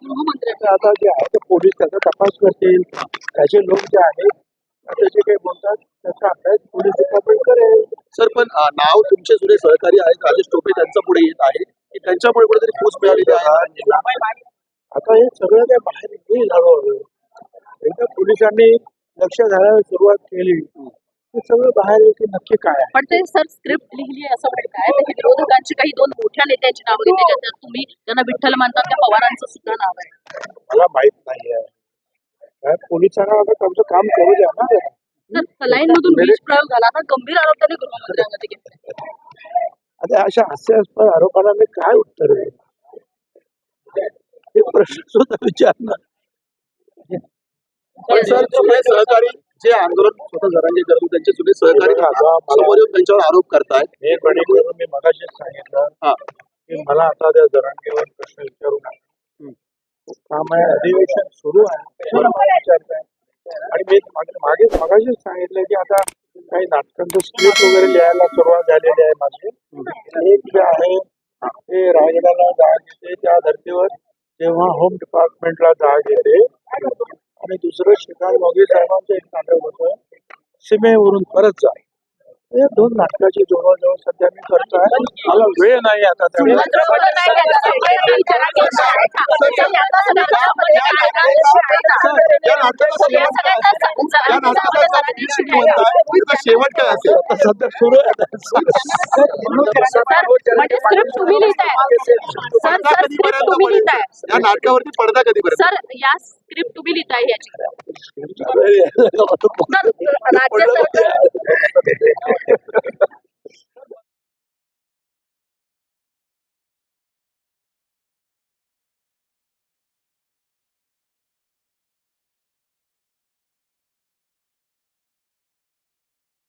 गृहमंत्र्यांनी आता जे आहे ते पोलीस त्याचा तपास करतील. त्याचे लोक जे आहेत ते जे काही बोलतात त्याचा अभ्यास पोलीस डिपार्टमेंट करेल सर पण अं, नाव तुमचे जुने सहकारी आहेत राजेश टोपे त्यांचं पुढे येत आहे. की त्यांच्यामुळे कुठेतरी फूस मिळालेली आहे? आता हे सगळं काय बाहेर येईल हळूहळू एकदा पोलिसांनी लक्ष घालायला सुरुवात केली. सगळं बाहेर की नक्की काय आहे? पण ते सर स्क्रिप्ट लिहिली आहे असं म्हणताय तर हे विरोधकांची काही दोन मोठ्या नेत्यांची नावं घेतली त्याच्यात तुम्ही त्यांना विठ्ठल मानतात त्या पवारांचं सुद्धा नाव आहे. मला माहीत नाही आहे. काय पोलिसांना आता त्यांचं काम करू द्या ना सलाईन मधून विष प्रयोग झाला आता गंभीर आरोप त्यांनी गृहमंत्र्यांमध्ये घेतले आता अशा हास्यास्पद आरोपाला मी काय उत्तर देईल हे प्रश्न सुद्धा विचारणार. सहकारी जे आंदोलन स्वतः जरांगे करत त्यांचे जुने सहकारी समोर येऊन त्यांच्यावर आरोप करतायत. हे गणित मी मगाशीच सांगितलं हा. की मला आता त्या जरांगेवर प्रश्न विचारू नका. खूप काम आहे अधिवेशन सुरू आहे. विचारताय. आणि मी मागे मागे मगाशीच सांगितलं की आता काही नाटकांचं स्क्रिप्ट वगैरे लिहायला सुरुवात झालेली आहे माझी. एक जे आहे ते रायगडाला जाग येते. त्या धर्तीवर तेव्हा होम डिपार्टमेंटला जाग येते आणि दुसरं श्रीकांत मोगे साहेबांचं एक नाटक होतं. सीमेवरून परत जा हे दोन नाटकाची जवळजवळ सध्या मी करतोय. मला वेळ नाही आता त्यामुळे शेवट काय असेल? या नाटकाचा शेवट म्हणताय, त्याचा शेवट काय असेल आता सध्या सुरू आहे आता. म्हणजे स्क्रिप्ट तुम्ही लिहिताय सर पडदा सर स्क्रिप्ट कधीपर्यंत तुम्ही पडेल? लिहिताय या नाटकावरती पडदा कधीपर्यंत सर या स्क्रिप्ट तुम्ही लिहिताय याची. राज्य